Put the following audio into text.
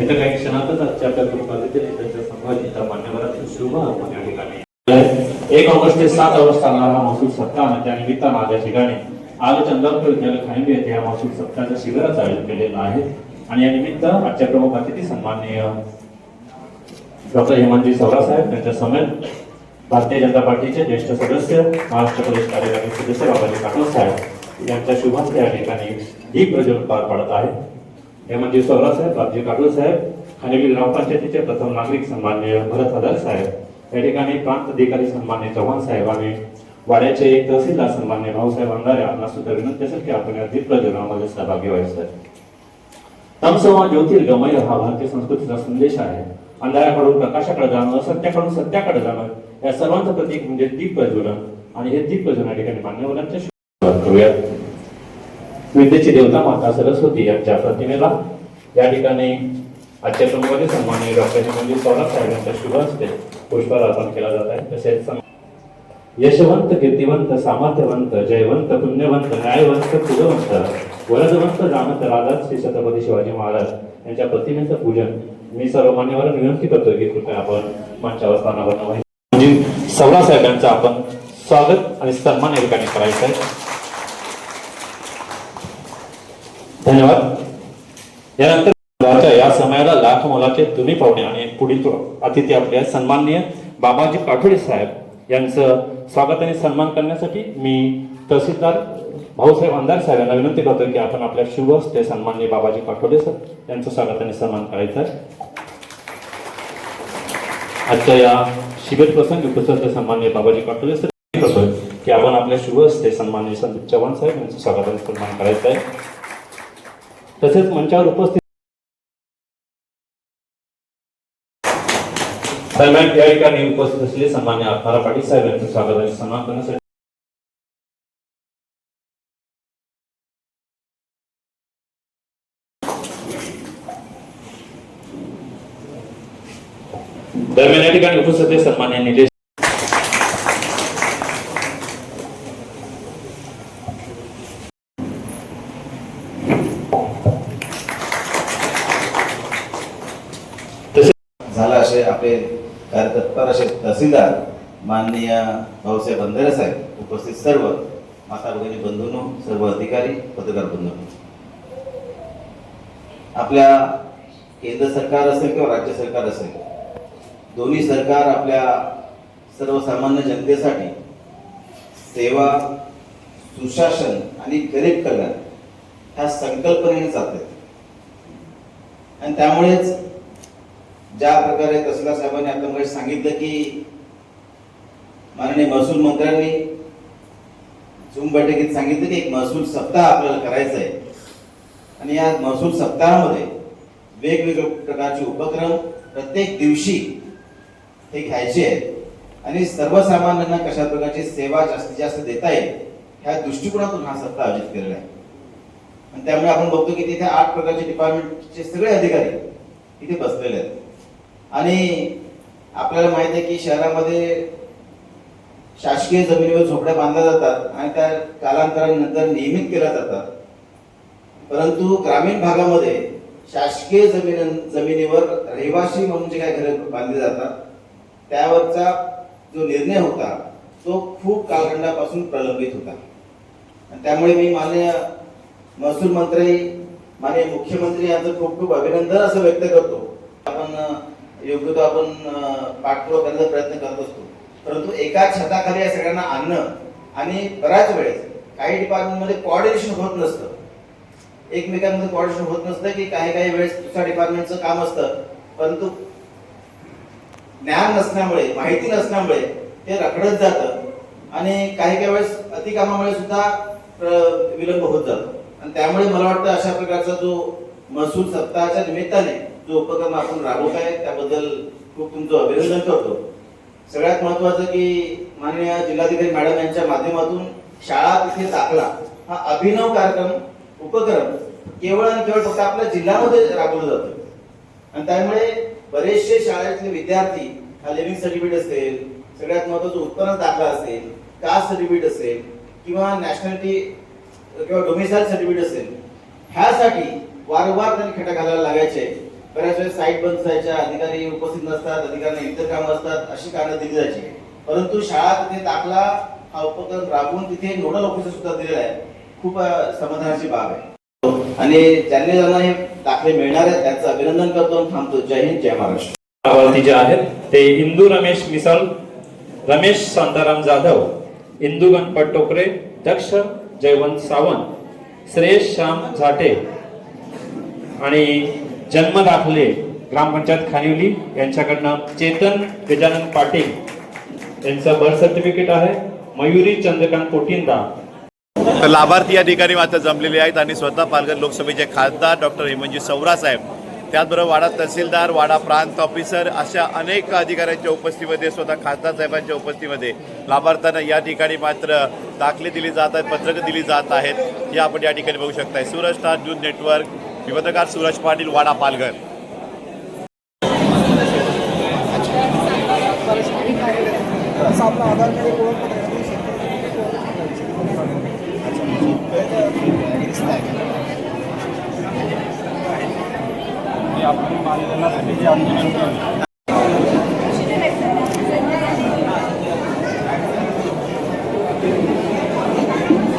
येत्या काही क्षणातच आजच्या आपल्या ग्रुपातील नेत्यांच्या संवादित मान्यवरांचे शुभ आपण या ठिकाणी एक ऑगस्ट ते सात ऑगस्ट चालणारा हा महसूल सप्ताह आणि त्या आज या ठिकाणी आज चंद्रपूर विद्यालय खांबे येथे या महसूल सप्ताहाचं शिबिराचं आयोजन केलेलं आहे. आणि या निमित्त आजच्या प्रमुख अतिथी सन्माननीय डॉक्टर हेमंतजी साहेब यांच्या समेत भारतीय जनता पार्टीचे ज्येष्ठ सदस्य महाराष्ट्र प्रदेश कार्यकारी सदस्य बाबाजी साहेब यांच्या शुभांत या ठिकाणी दीप प्रज्वलन पार पडत आहे हेमंतजी म्हणजे सवरा साहेब बाबजी काटोल साहेब आणि ग्रामपंचायतीचे प्रथम नागरिक सन्मान्य भरत हदार साहेब. या ठिकाणी प्रांत अधिकारी सन्मान्य चव्हाण साहेब आणि वाड्याचे तहसीलदार सन्मान्य भाऊसाहेब अंधारे यांना सुद्धा विनंती असेल की आपण या दीप सहभागी व्हायचं तमसमा ज्योतिर्गमय हा भारतीय संस्कृतीचा संदेश आहे. अंधाराकडून प्रकाशाकडे जाणं असत्याकडून सत्याकडे जाणं या सर्वांचं प्रतीक म्हणजे दीप प्रज्वलन आणि हे दीप प्रज्वलन या ठिकाणी मान्यवरांच्या करूयात. विद्येची देवता माता सरस्वती यांच्या प्रतिमेला. या ठिकाणी आजच्या प्रमुखाचे सन्माननीय डॉक्टर हेमंतजी सौरभ साहेबांच्या शुभ हस्ते पुष्पहार अर्पण केला जात आहे. तसेच यशवंत कीर्तिवंत सामर्थ्यवंत जयवंत पुण्यवंत न्यायवंत कुलवंत वरदवंत जामत राजा श्री छत्रपती शिवाजी महाराज यांच्या प्रतिमेचं पूजन मी सर्व मान्यवर विनंती करतो की कृपया आपण मंचावर स्थानावर म्हणजे सवरा साहेबांचं आपण स्वागत आणि सन्मान या ठिकाणी करायचं आहे. धन्यवाद. यानंतर मुलाच्या या समयाला लाख मोलाचे तुम्ही पाहुणे आणि पुढील अतिथी आपले सन्माननीय बाबाजी काठोडे साहेब यांचं स्वागत आणि सन्मान करण्यासाठी मी तहसीलदार भाऊसाहेब अंधार साहेब यांना विनंती करतो की आपण आपल्या शुभ हस्ते सन्माननीय बाबाजी काठोडे सर यांचं स्वागत आणि सन्मान करायचा आहे. आजच्या या शिबिर प्रसंगी उपस्थित सन्माननीय बाबाजी काटोले सर करतोय की आपण आपल्या शुभ हस्ते सन्माननीय संदीप चव्हाण साहेब यांचं स्वागत आणि सन्मान करायचं आहे. तसेच मंचावर उपस्थित दरम्यान या ठिकाणी उपस्थित असलेले सन्मान्य आत्मारा पाटील साहेब यांचं स्वागत आणि सन्मान करण्यासाठी दरम्यान या ठिकाणी उपस्थित सन्मान्य निलेश तसेच झाला असे आपले कार्यतत्पर असे तहसीलदार माननीय भाऊसाहेब बंधारे साहेब उपस्थित सर्व माता भगिनी बंधूंनो सर्व अधिकारी पत्रकार बंधूंनो. आपल्या केंद्र सरकार असेल किंवा राज्य सरकार असेल दोन्ही सरकार आपल्या सर्वसामान्य जनतेसाठी सेवा सुशासन आणि गरीब कल्याण ह्या संकल्पनेने चालतात आणि त्यामुळेच ज्या प्रकारे तसला साहेबांनी आता मग सांगितलं की माननीय महसूल मंत्र्यांनी झूम बैठकीत सांगितलं की एक महसूल सप्ताह आपल्याला करायचा आहे. आणि या महसूल सप्ताहामध्ये वेगवेगळ्या प्रकारचे उपक्रम प्रत्येक दिवशी हे घ्यायचे आहेत. आणि सर्वसामान्यांना कशा प्रकारची सेवा जास्तीत जास्त देता येईल ह्या दृष्टिकोनातून हा सप्ताह आयोजित केलेला आहे. आणि त्यामुळे आपण बघतो की तिथे आठ प्रकारचे डिपार्टमेंटचे सगळे अधिकारी इथे बसलेले आहेत. आणि आपल्याला माहिती आहे की शहरामध्ये शासकीय जमिनीवर झोपड्या बांधल्या जातात आणि त्या कालांतरानंतर नियमित केल्या जातात. परंतु ग्रामीण भागामध्ये शासकीय जमीन जमिनीवर रहिवासी म्हणून जे काही घरे बांधली जातात त्यावरचा जो निर्णय होता तो खूप कालखंडापासून प्रलंबित होता. आणि त्यामुळे मी माननीय महसूल मंत्री माननीय मुख्यमंत्री यांचं खूप खूप अभिनंदन असं व्यक्त करतो. आपण योग्य तो आपण अं, पाठपुरावा करण्याचा प्रयत्न करत असतो. परंतु एका छताखाली या सगळ्यांना आणणं आणि बऱ्याच वेळेस काही डिपार्टमेंटमध्ये कॉर्डिनेशन होत नसतं. एकमेकांमध्ये कॉर्डिनेशन होत नसतं की काही काही वेळेस दुसऱ्या डिपार्टमेंटचं काम असतं. परंतु ज्ञान नसल्यामुळे माहिती नसल्यामुळे ते रखडत जातं आणि काही काही वेळेस अतिकामामुळे सुद्धा विलंब होत जातो. आणि त्यामुळे मला वाटतं अशा प्रकारचा जो महसूल सप्ताहाच्या निमित्ताने जो उपक्रम आपण राबवत आहे त्याबद्दल खूप तुमचं अभिनंदन करतो. सगळ्यात महत्वाचं की माननीय जिल्हाधिकारी मॅडम यांच्या माध्यमातून शाळा तिथे दाखला हा अभिनव कार्यक्रम उपक्रम केवळ आणि केवळ फक्त आपल्या जिल्ह्यामध्ये राबवला जातो. आणि त्यामुळे बरेचसे शाळेतले विद्यार्थी हा लिव्हिंग सर्टिफिकेट असेल सगळ्यात महत्वाचं उत्पन्न दाखला असेल कास्ट सर्टिफिकेट असेल किंवा नॅशनॅलिटी किंवा डोमिसाईल सर्टिफिकेट असेल ह्यासाठी वारंवार त्यांनी खेटा घालायला लागायचे. बऱ्याच वेळेस साईट बंद असायच्या अधिकारी उपस्थित नसतात अधिकाऱ्यांना इतर कामं असतात अशी कारणं दिली जायची. परंतु शाळा तिथे दाखला हा उपक्रम राबवून तिथे नोडल ऑफिसर सुद्धा दिलेला आहे. खूप समाधानाची बाब आहे. आणि ज्यांनी ज्यांना हे दाखले मिळणार आहेत त्यांचं अभिनंदन करतो आणि थांबतो. जय हिंद जय महाराष्ट्र. लाभार्थी जे आहेत ते इंदू रमेश मिसाल रमेश शांताराम जाधव इंदू गणपत टोकरे दक्ष जयवंत सावंत श्रेयस श्याम झाटे आणि जन्म दाखले ग्रामपंचायत खानिवली. यांच्याकडनं चेतन गजानन पाटील यांचं बर्थ सर्टिफिकेट आहे. मयुरी चंद्रकांत कोटिंदा तर लाभार्थी या ठिकाणी मात्र जमलेले आहेत आणि स्वतः पालघर लोकसभेचे खासदार डॉक्टर हेमंतजी सौरा साहेब. त्याचबरोबर वाडा तहसीलदार वाडा प्रांत ऑफिसर अशा अनेक अधिकाऱ्यांच्या उपस्थितीमध्ये स्वतः खासदार साहेबांच्या उपस्थितीमध्ये लाभार्थ्यांना या ठिकाणी मात्र दाखले दिली जात आहेत पत्रकं दिली जात आहेत. हे आपण या ठिकाणी बघू शकताय. Suraj star news network. मी पत्रकार सूरज पाटील वाडा पालघर. आपण